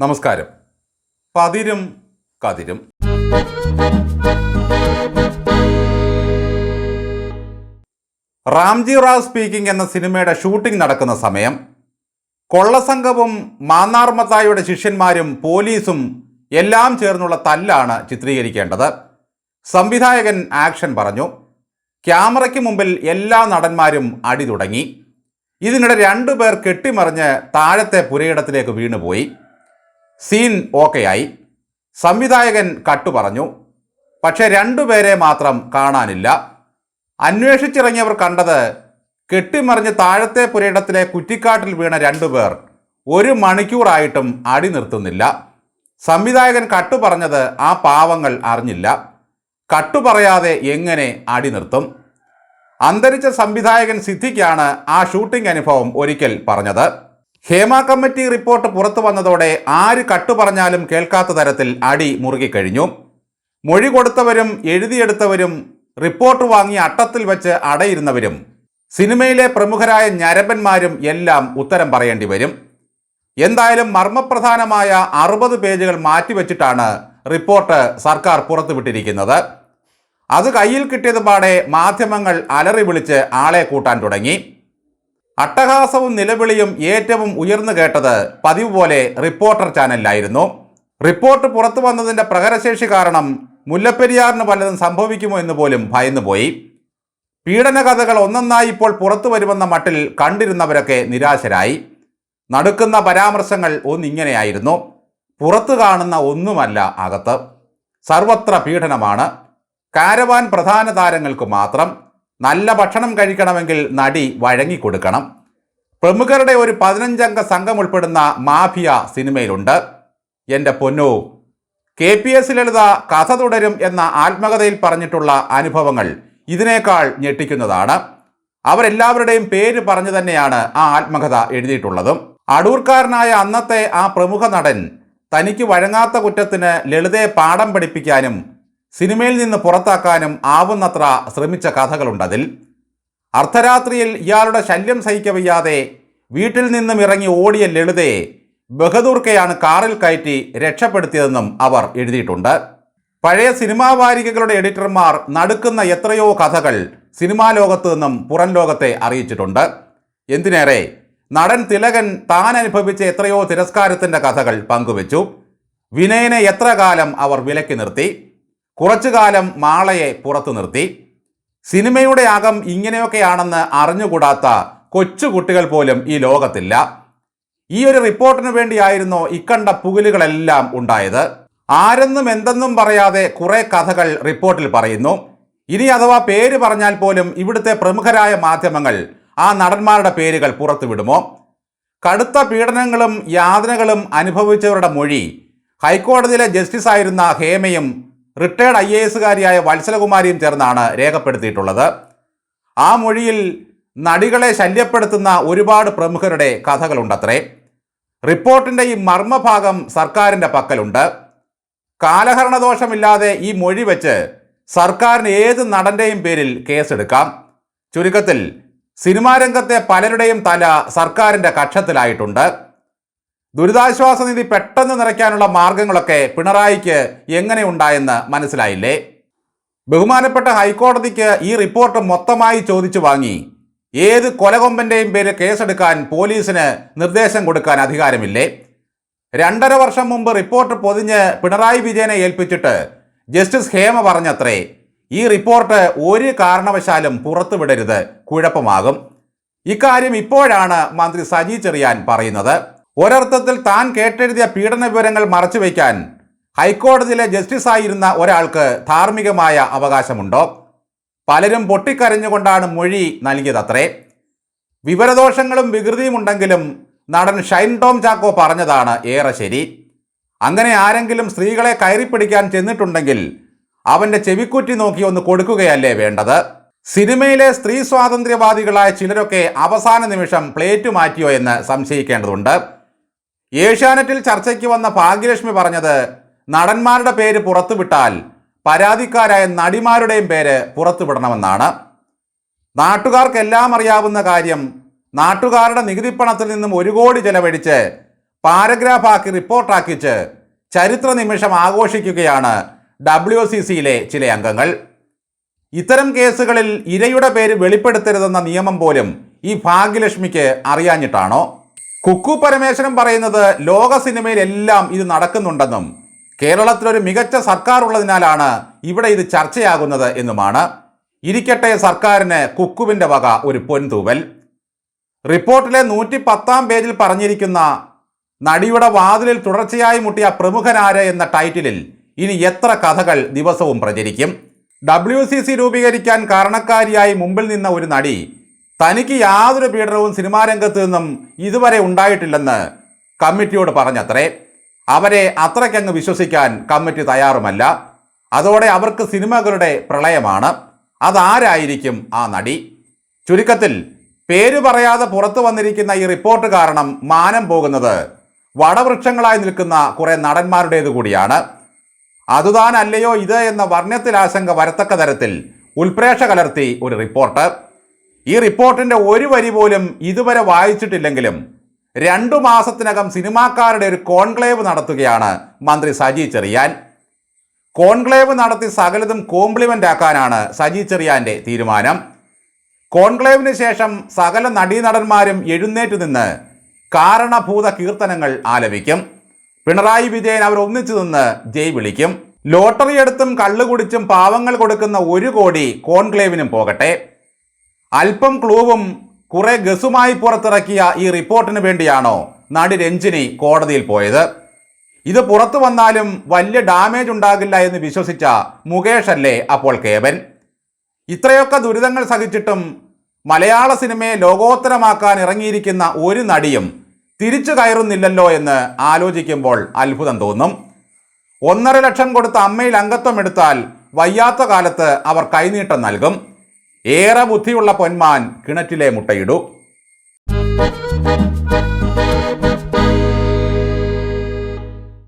നമസ്കാരം. പതിരും കതിരും. റാംജി റാവ് സ്പീക്കിംഗ് എന്ന സിനിമയുടെ ഷൂട്ടിംഗ് നടക്കുന്ന സമയം കൊള്ളസംഘവും മാന്നാർമത്തായുടെ ശിഷ്യന്മാരും പോലീസും എല്ലാം ചേർന്നുള്ള തല്ലാണ് ചിത്രീകരിക്കേണ്ടത്. സംവിധായകൻ ആക്ഷൻ പറഞ്ഞു ക്യാമറയ്ക്ക് മുമ്പിൽ എല്ലാ നടന്മാരും അടി തുടങ്ങി. ഇതിനിടെ രണ്ടുപേർ കെട്ടിമറിഞ്ഞ് താഴത്തെ പുരയിടത്തിലേക്ക് വീണുപോയി. സീൻ ഓക്കെയായി. സംവിധായകൻ കട്ടു പറഞ്ഞു. പക്ഷെ രണ്ടുപേരെ മാത്രം കാണാനില്ല. അന്വേഷിച്ചിറങ്ങിയവർ കണ്ടത് കെട്ടിമറിഞ്ഞ് താഴത്തെ പുരയിടത്തിലെ കുറ്റിക്കാട്ടിൽ വീണ രണ്ടുപേർ ഒരു മണിക്കൂറായിട്ടും അടി നിർത്തുന്നില്ല. സംവിധായകൻ കട്ടു പറഞ്ഞത് ആ പാവങ്ങൾ അറിഞ്ഞില്ല. കട്ടു പറയാതെ എങ്ങനെ അടി നിർത്തും? അന്തരിച്ച സംവിധായകൻ സിദ്ധിക്കാണ് ആ ഷൂട്ടിംഗ് അനുഭവം ഒരിക്കൽ പറഞ്ഞത്. ഹേമ കമ്മിറ്റി റിപ്പോർട്ട് പുറത്തു വന്നതോടെ ആര് കട്ടു പറഞ്ഞാലും കേൾക്കാത്ത തരത്തിൽ അടി മുറുകിക്കഴിഞ്ഞു മൊഴി കൊടുത്തവരും എഴുതിയെടുത്തവരും റിപ്പോർട്ട് വാങ്ങി അട്ടത്തിൽ വെച്ച് അടയിരുന്നവരും സിനിമയിലെ പ്രമുഖരായ ഞരമ്പന്മാരും എല്ലാം ഉത്തരം പറയേണ്ടി വരും. എന്തായാലും മർമ്മപ്രധാനമായ അറുപത് പേജുകൾ മാറ്റിവെച്ചിട്ടാണ് റിപ്പോർട്ട് സർക്കാർ പുറത്തുവിട്ടിരിക്കുന്നത്. അത് കയ്യിൽ കിട്ടിയതുപാടെ മാധ്യമങ്ങൾ അലറി വിളിച്ച് ആളെ കൂട്ടാൻ തുടങ്ങി. അട്ടഹാസവും നിലവിളിയും ഏറ്റവും ഉയർന്നു കേട്ടത് പതിവ് പോലെ റിപ്പോർട്ടർ ചാനലിലായിരുന്നു. റിപ്പോർട്ട് പുറത്തു വന്നതിന്റെ പ്രകരശേഷി കാരണം മുല്ലപ്പെരിയാറിന് വല്ലതും സംഭവിക്കുമോ എന്ന് പോലും ഭയന്നുപോയി പീഡന കഥകൾ ഒന്നൊന്നായി ഇപ്പോൾ പുറത്തു വരുമെന്ന മട്ടിൽ കണ്ടിരുന്നവരൊക്കെ നിരാശരായി. നടക്കുന്ന പരാമർശങ്ങൾ ഒന്നിങ്ങനെയായിരുന്നു. പുറത്തു കാണുന്ന ഒന്നുമല്ല അകത്ത്. സർവത്ര പീഡനമാണ്. കാരവാൻ പ്രധാന താരങ്ങൾക്ക് മാത്രം. നല്ല ഭക്ഷണം കഴിക്കണമെങ്കിൽ നടി വഴങ്ങിക്കൊടുക്കണം പ്രമുഖരുടെ ഒരു പതിനഞ്ചംഗ സംഘം ഉൾപ്പെടുന്ന മാഫിയ സിനിമയിലുണ്ട്. എന്റെ പൊന്നു കെ പി എസ് ലളിത കഥ തുടരും എന്ന ആത്മകഥയിൽ പറഞ്ഞിട്ടുള്ള അനുഭവങ്ങൾ ഇതിനേക്കാൾ ഞെട്ടിക്കുന്നതാണ്. അവരെല്ലാവരുടെയും പേര് പറഞ്ഞു തന്നെയാണ് ആ ആത്മകഥ എഴുതിയിട്ടുള്ളതും. അടൂർക്കാരനായ അന്നത്തെ ആ പ്രമുഖ നടൻ തനിക്ക് വഴങ്ങാത്ത കുറ്റത്തിന് ലളിതയെ പാഠം പഠിപ്പിക്കാനും സിനിമയിൽ നിന്ന് പുറത്താക്കാനും ആവുന്നത്ര ശ്രമിച്ച കഥകളുണ്ടതിൽ അർദ്ധരാത്രിയിൽ ഇയാളുടെ ശല്യം സഹിക്കവയ്യാതെ വീട്ടിൽ നിന്നും ഇറങ്ങി ഓടിയ ലളിതയെ ബഹദൂർക്കയാണ് കാറിൽ കയറ്റി രക്ഷപ്പെടുത്തിയതെന്നും അവർ എഴുതിയിട്ടുണ്ട്. പഴയ സിനിമാ വാരികകളുടെ എഡിറ്റർമാർ നടുക്കുന്ന എത്രയോ കഥകൾ സിനിമാ ലോകത്ത് നിന്നും പുറം ലോകത്തെ അറിയിച്ചിട്ടുണ്ട്. എന്തിനേറെ നടൻ തിലകൻ താൻ അനുഭവിച്ച എത്രയോ തിരസ്കാരത്തിന്റെ കഥകൾ പങ്കുവച്ചു. വിനയനെ എത്ര കാലം അവർ വിലക്കി നിർത്തി. കുറച്ചു കാലം മാളയെ പുറത്തു നിർത്തി. സിനിമയുടെ അകം ഇങ്ങനെയൊക്കെയാണെന്ന് അറിഞ്ഞുകൂടാത്ത കൊച്ചുകുട്ടികൾ പോലും ഈ ലോകത്തില്ല. ഈ ഒരു റിപ്പോർട്ടിന് വേണ്ടിയായിരുന്നു ഇക്കണ്ട പുകലുകളെല്ലാം ഉണ്ടായത്. ആരെന്നും എന്തെന്നും പറയാതെ കുറേ കഥകൾ റിപ്പോർട്ടിൽ പറയുന്നു. ഇനി അഥവാ പേര് പറഞ്ഞാൽ പോലും ഇവിടുത്തെ പ്രമുഖരായ മാധ്യമങ്ങൾ ആ നടന്മാരുടെ പേരുകൾ പുറത്തുവിടുമോ? കടുത്ത പീഡനങ്ങളും യാതനകളും അനുഭവിച്ചവരുടെ മൊഴി ഹൈക്കോടതിയിലെ ജസ്റ്റിസ് ആയിരുന്ന ഹേമയും റിട്ടയർഡ് ഐ എ എസുകാരിയായ വത്സലകുമാരിയും ചേർന്നാണ് രേഖപ്പെടുത്തിയിട്ടുള്ളത്. ആ മൊഴിയിൽ നടികളെ ശല്യപ്പെടുത്തുന്ന ഒരുപാട് പ്രമുഖരുടെ കഥകളുണ്ടത്രേ. റിപ്പോർട്ടിന്റെ ഈ മർമ്മഭാഗം സർക്കാരിന്റെ പക്കലുണ്ട്. കാലഹരണദോഷമില്ലാതെ ഈ മൊഴി വെച്ച് സർക്കാരിന് ഏത് നടന്റെയും പേരിൽ കേസെടുക്കാം. ചുരുക്കത്തിൽ സിനിമാരംഗത്തെ പലരുടെയും തല സർക്കാരിന്റെ കക്ഷത്തിലായിട്ടുണ്ട്. ദുരിതാശ്വാസ നിധി പെട്ടെന്ന് നിറയ്ക്കാനുള്ള മാർഗങ്ങളൊക്കെ പിണറായിക്ക് എങ്ങനെ ഉണ്ടായെന്ന് മനസ്സിലായില്ലേ? ബഹുമാനപ്പെട്ട ഹൈക്കോടതിക്ക് ഈ റിപ്പോർട്ട് മൊത്തമായി ചോദിച്ചു വാങ്ങി. ഏത് കൊലകൊമ്പന്റെയും പേര് കേസെടുക്കാൻ പോലീസിന് നിർദ്ദേശം കൊടുക്കാൻ അധികാരമില്ലേ? രണ്ടര വർഷം മുമ്പ് റിപ്പോർട്ട് പൊതിഞ്ഞ് പിണറായി വിജയനെ ഏൽപ്പിച്ചിട്ട് ജസ്റ്റിസ് ഹേമ പറഞ്ഞത്രേ ഈ റിപ്പോർട്ട് ഒരു കാരണവശാലും പുറത്തുവിടരുത് കുഴപ്പമാകും. ഇക്കാര്യം ഇപ്പോഴാണ് മന്ത്രി സജി ചെറിയാൻ പറയുന്നത്. ഒരർത്ഥത്തിൽ താൻ കേട്ടെഴുതിയ പീഡന വിവരങ്ങൾ മറച്ചുവെക്കാൻ ഹൈക്കോടതിയിലെ ജസ്റ്റിസായിരുന്ന ഒരാൾക്ക് ധാർമ്മികമായ അവകാശമുണ്ടോ? പലരും പൊട്ടിക്കരഞ്ഞുകൊണ്ടാണ് മൊഴി നൽകിയതത്രേ. വിവരദോഷങ്ങളും വികൃതിയും ഉണ്ടെങ്കിലും നടൻ ഷൈൻ ടോം ചാക്കോ പറഞ്ഞതാണ് ഏറെ ശരി. അങ്ങനെ ആരെങ്കിലും സ്ത്രീകളെ കയറിപ്പിടിക്കാൻ ചെന്നിട്ടുണ്ടെങ്കിൽ അവന്റെ ചെവിക്കുറ്റി നോക്കി ഒന്ന് കൊടുക്കുകയല്ലേ വേണ്ടത്? സിനിമയിലെ സ്ത്രീ സ്വാതന്ത്ര്യവാദികളായ ചിലരൊക്കെ അവസാന നിമിഷം പ്ലേറ്റ് മാറ്റിയോ എന്ന് സംശയിക്കേണ്ടതുണ്ട്. ഏഷ്യാനെറ്റിൽ ചർച്ചയ്ക്ക് വന്ന ഭാഗ്യലക്ഷ്മി പറഞ്ഞത് നടന്മാരുടെ പേര് പുറത്തുവിട്ടാൽ പരാതിക്കാരായ നടിമാരുടെയും പേര് പുറത്തുവിടണമെന്നാണ്. നാട്ടുകാർക്കെല്ലാം അറിയാവുന്ന കാര്യം നാട്ടുകാരുടെ നികുതിപ്പണത്തിൽ നിന്നും ഒരു കോടി ചെലവഴിച്ച് പാരഗ്രാഫാക്കി റിപ്പോർട്ടാക്കിച്ച് ചരിത്ര നിമിഷം ആഘോഷിക്കുകയാണ് ഡബ്ല്യു സി സിയിലെ ചില അംഗങ്ങൾ. ഇത്തരം കേസുകളിൽ ഇരയുടെ പേര് വെളിപ്പെടുത്തരുതെന്ന നിയമം പോലും ഈ ഭാഗ്യലക്ഷ്മിക്ക് അറിയാഞ്ഞിട്ടാണോ? കുക്കു പരമേശ്വരൻ പറയുന്നത് ലോക സിനിമയിലെല്ലാം ഇത് നടക്കുന്നുണ്ടെന്നും കേരളത്തിലൊരു മികച്ച സർക്കാർ ഉള്ളതിനാലാണ് ഇവിടെ ഇത് ചർച്ചയാകുന്നത് എന്നുമാണ്. ഇരിക്കട്ടെ സർക്കാരിന് കുക്കുവിന്റെ വക ഒരു പൊൻതൂവൽ. റിപ്പോർട്ടിലെ നൂറ്റി പത്താം പേജിൽ പറഞ്ഞിരിക്കുന്ന നടിയുടെ വാതിലിൽ തുടർച്ചയായി മുട്ടിയ പ്രമുഖനാര് എന്ന ടൈറ്റിലിൽ ഇനി എത്ര കഥകൾ ദിവസവും പ്രചരിക്കും? ഡബ്ല്യു രൂപീകരിക്കാൻ കാരണക്കാരിയായി മുമ്പിൽ നിന്ന ഒരു നടി തനിക്ക് യാതൊരു പീഡനവും സിനിമാ രംഗത്ത് നിന്നും ഇതുവരെ ഉണ്ടായിട്ടില്ലെന്ന് കമ്മിറ്റിയോട് പറഞ്ഞത്രേ. അവരെ അത്രയ്ക്കങ്ങ് വിശ്വസിക്കാൻ കമ്മിറ്റി തയ്യാറുമല്ല. അതോടെ അവർക്ക് സിനിമകളുടെ പ്രളയമാണ്. അതാരായിരിക്കും ആ നടി? ചുരുക്കത്തിൽ പേര് പറയാതെ പുറത്തു വന്നിരിക്കുന്ന ഈ റിപ്പോർട്ട് കാരണം മാനം പോകുന്നത് വടവൃക്ഷങ്ങളായി നിൽക്കുന്ന കുറേ നടന്മാരുടേത് കൂടിയാണ്. അതുതാനല്ലയോ ഇത് എന്ന വർണത്തിൽ ആശങ്ക വരത്തക്ക തരത്തിൽ ഉൽപ്രേക്ഷ കലർത്തി ഒരു റിപ്പോർട്ട്. ഈ റിപ്പോർട്ടിന്റെ ഒരു വരി പോലും ഇതുവരെ വായിച്ചിട്ടില്ലെങ്കിലും രണ്ടു മാസത്തിനകം സിനിമാക്കാരുടെ ഒരു കോൺക്ലേവ് നടത്തുകയാണ് മന്ത്രി സജി ചെറിയാൻ. കോൺക്ലേവ് നടത്തി സകലതും കോംപ്ലിമെന്റ് ആക്കാനാണ് സജി ചെറിയാന്റെ തീരുമാനം. കോൺക്ലേവിന് ശേഷം സകല നടീനടന്മാരും എഴുന്നേറ്റ് നിന്ന് കാരണഭൂത കീർത്തനങ്ങൾ ആലപിക്കും. പിണറായി വിജയൻ അവർ ഒന്നിച്ചു നിന്ന് ജയ് വിളിക്കും. ലോട്ടറി എടുത്തും കള്ളുകുടിച്ചും പാവങ്ങൾ കൊടുക്കുന്ന ഒരു കോടി കോൺക്ലേവിനും പോകട്ടെ. അല്പം ക്ലൂവും കുറെ ഗസുമായി പുറത്തിറക്കിയ ഈ റിപ്പോർട്ടിന് വേണ്ടിയാണോ നടി രഞ്ജിനി കോടതിയിൽ പോയത്? ഇത് പുറത്തു വന്നാലും വലിയ ഡാമേജ് ഉണ്ടാകില്ല എന്ന് വിശ്വസിച്ച മുകേഷ് അല്ലേ അപ്പോൾ കേവൻ? ഇത്രയൊക്കെ ദുരിതങ്ങൾ സഹിച്ചിട്ടും മലയാള സിനിമയെ ലോകോത്തരമാക്കാൻ ഇറങ്ങിയിരിക്കുന്ന ഒരു നടിയും തിരിച്ചു കയറുന്നില്ലല്ലോ എന്ന് ആലോചിക്കുമ്പോൾ അത്ഭുതം തോന്നും. ഒന്നര ലക്ഷം കൊടുത്ത അമ്മയിൽ അംഗത്വം എടുത്താൽ വയ്യാത്ത കാലത്ത് അവർ കൈനീട്ടം നൽകും. ഏറെ ബുദ്ധിയുള്ള പൊന്മാൻ കിണറ്റിലെ മുട്ടയിടൂ.